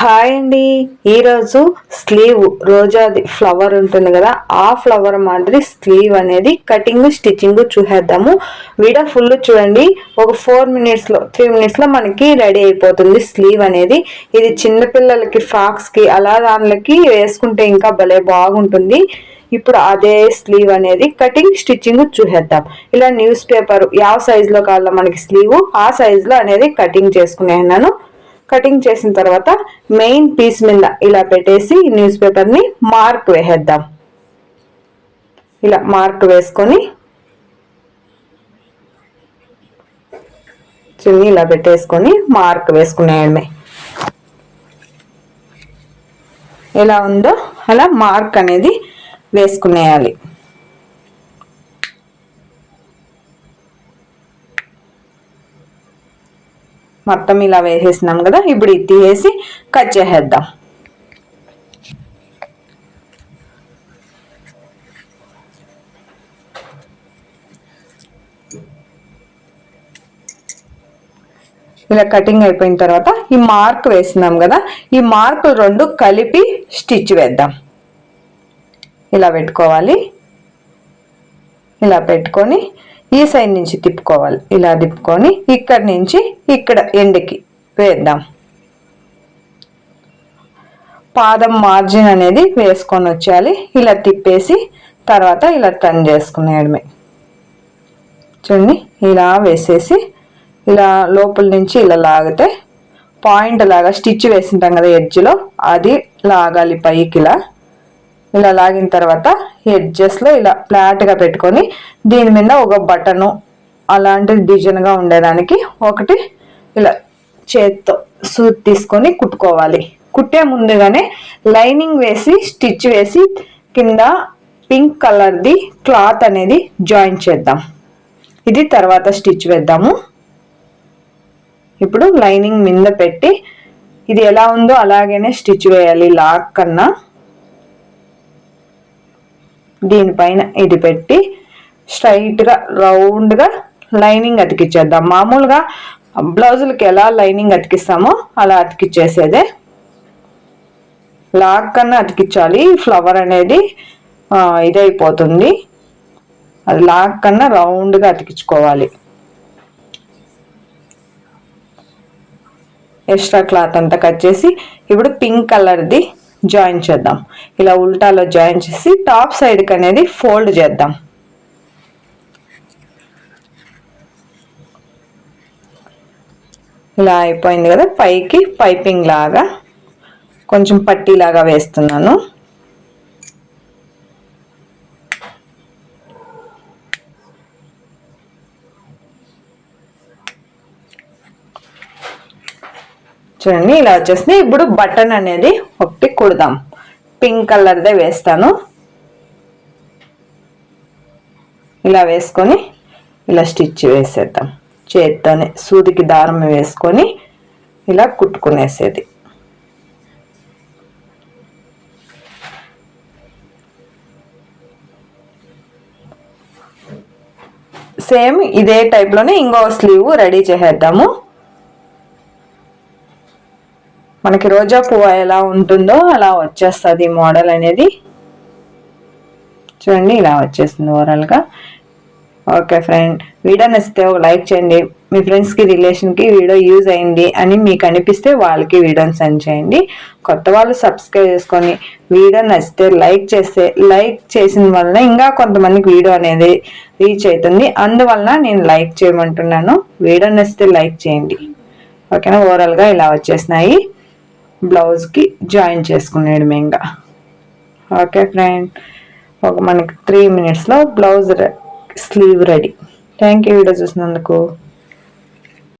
Hi అండి. ఈరోజు slew రోజాది flower ఉంటుంది కదా ఆ ఫ్లవర్ మాదిరి స్లీవ్ అనేది కటింగ్ స్టిచ్చింగ్ చూసేద్దాము. వీడియో ఫుల్ చూడండి. ఒక ఫోర్ మినిట్స్లో త్రీ మినిట్స్లో మనకి రెడీ అయిపోతుంది స్లీవ్ అనేది. ఇది చిన్నపిల్లలకి ఫ్రాక్స్కి అలా దానిలకి వేసుకుంటే ఇంకా భలే బాగుంటుంది. ఇప్పుడు అదే స్లీవ్ అనేది కటింగ్ స్టిచ్చింగ్ చూసేద్దాం. ఇలా న్యూస్ పేపర్ ಯಾವ సైజులో కావాలో మనకి స్లీవ్ ఆ సైజులో అనేది కటింగ్ చేసుకునేన్నాను కటింగ్ చేసిన తర్వాత మెయిన్ పీస్ మీద ఇలా పెట్టేసి న్యూస్ పేపర్ని మార్క్ వేసేద్దాం. ఇలా మార్క్ వేసుకొని చున్నీ ఇలా పెట్టేసుకొని మార్క్ వేసుకునేయడమే ఎలా ఉందో అలా మార్క్ అనేది వేసుకునేయాలి. మొత్తం ఇలా వేసేసినాం కదా ఇప్పుడు ఇది తీసేసి కట్ చేసేద్దాం. ఇలా కటింగ్ అయిపోయిన తర్వాత ఈ మార్క్ వేసినాం కదా ఈ మార్కులు రెండు కలిపి స్టిచ్ వేద్దాం. ఇలా పెట్టుకోవాలి. ఇలా పెట్టుకొని ఈ సైడ్ నుంచి తిప్పుకోవాలి. ఇలా తిప్పుకొని ఇక్కడ నుంచి ఇక్కడ ఎండకి వేద్దాం. పాదం మార్జిన్ అనేది వేసుకొని వచ్చేయాలి. ఇలా తిప్పేసి తర్వాత ఇలా టర్న్ చేసుకునేయడమే. చూడండి ఇలా వేసేసి ఇలా లోపల నుంచి ఇలా లాగితే పాయింట్ లాగా స్టిచ్ వేసింటాం కదా ఎడ్జ్లో అది లాగాలి పైకి ఇలా ఇలా లాగిన తర్వాత ఎడ్జెస్లో ఇలా ఫ్లాట్గా పెట్టుకొని దీని మీద ఒక బటను అలాంటి డిజైన్గా ఉండేదానికి ఒకటి ఇలా చేత్తో సూట్ తీసుకొని కుట్టుకోవాలి. కుట్టే ముందుగానే లైనింగ్ వేసి స్టిచ్ వేసి కింద పింక్ కలర్ది క్లాత్ అనేది జాయిన్ చేద్దాం. ఇది తర్వాత స్టిచ్ వేద్దాము. ఇప్పుడు లైనింగ్ మీద పెట్టి ఇది ఎలా ఉందో అలాగనే స్టిచ్ వేయాలి. లాక్ కన్నా దీనిపైన ఇది పెట్టి స్ట్రైట్గా రౌండ్గా లైనింగ్ అతికిచ్చేద్దాం. మామూలుగా బ్లౌజులకి ఎలా లైనింగ్ అతికిస్తామో అలా అతికిచ్చేసేదే. లాక్ కన్నా అతికించాలి ఫ్లవర్ అనేది ఇదైపోతుంది. అది లాక్ కన్నా రౌండ్గా అతికించుకోవాలి. ఎక్స్ట్రా క్లాత్ అంతా కట్ చేసి ఇప్పుడు పింక్ కలర్ది జాయిన్ చేద్దాం. ఇలా ఉల్టాలో జాయిన్ చేసి టాప్ సైడ్కి అనేది ఫోల్డ్ చేద్దాం. ఇలా అయిపోయింది కదా పైకి పైపింగ్ లాగా. కొంచెం పట్టీలాగా వేస్తున్నాను. చూడండి ఇలా వచ్చేసింది. ఇప్పుడు బటన్ అనేది కుడదాం పింక్ కలర్దే వేస్తాను. ఇలా వేసుకొని ఇలా స్టిచ్ వేసేద్దాం. చేత్తోనే సూదికి దారం వేసుకొని ఇలా కుట్టుకునేసేది. సేమ్ ఇదే టైప్లోనే ఇంకో స్లీవ్ రెడీ చేసేద్దాము. మనకి రోజా పువ్వు ఎలా ఉంటుందో అలా వచ్చేస్తుంది మోడల్ అనేది. చూడండి ఇలా వచ్చేస్తుంది ఓవరాల్గా ఓకే ఫ్రెండ్ వీడియో నచ్చితే ఒక లైక్ చేయండి. మీ ఫ్రెండ్స్కి రిలేషన్కి వీడియో యూజ్ అయింది అని మీకు అనిపిస్తే వాళ్ళకి వీడియోని సెండ్ చేయండి. కొత్త వాళ్ళు సబ్స్క్రైబ్ చేసుకొని వీడియో నచ్చితే లైక్ చేస్తే లైక్ చేసిన వలన ఇంకా కొంతమందికి వీడియో అనేది రీచ్ అవుతుంది. అందువలన నేను లైక్ చేయమంటున్నాను. వీడియో నచ్చితే లైక్ చేయండి. ఓకేనా? ఓవరాల్గా ఇలా వచ్చేసినాయి. బ్లౌజ్కి జాయిన్ చేసుకునేయడం ఇంకా ఓకే ఫ్రెండ్. ఒక మనకి త్రీ మినిట్స్లో blouse sleeve ready. Thank you video చూసినందుకు.